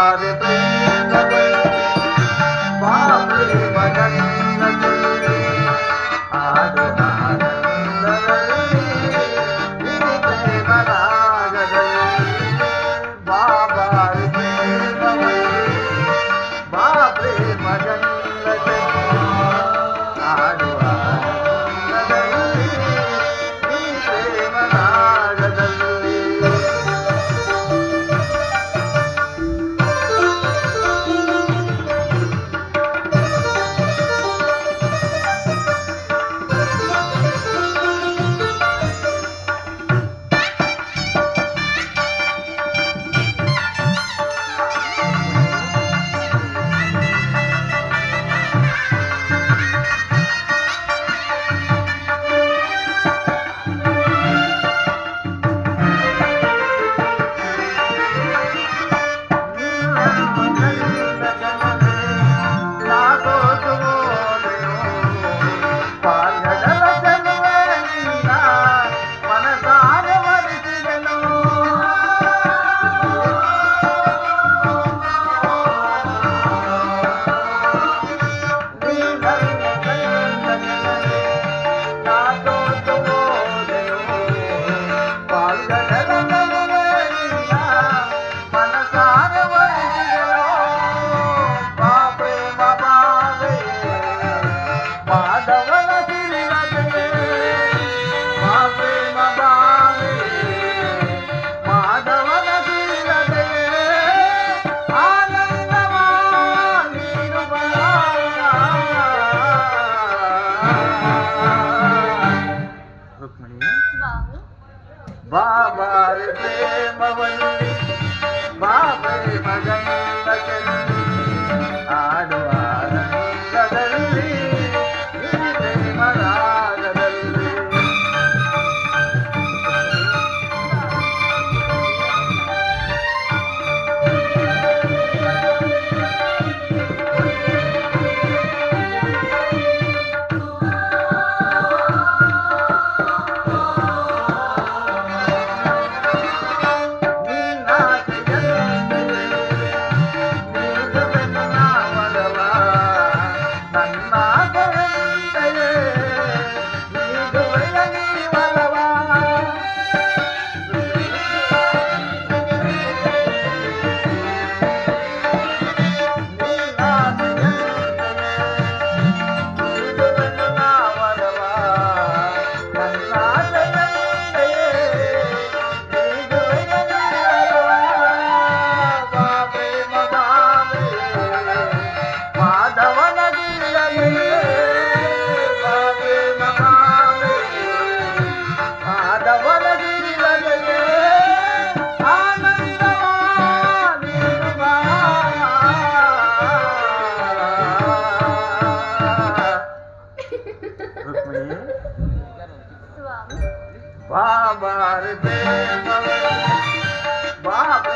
Thank you. बाबा रे प्रेम वल बाबा रे भजन सकल बाबा रे बाबा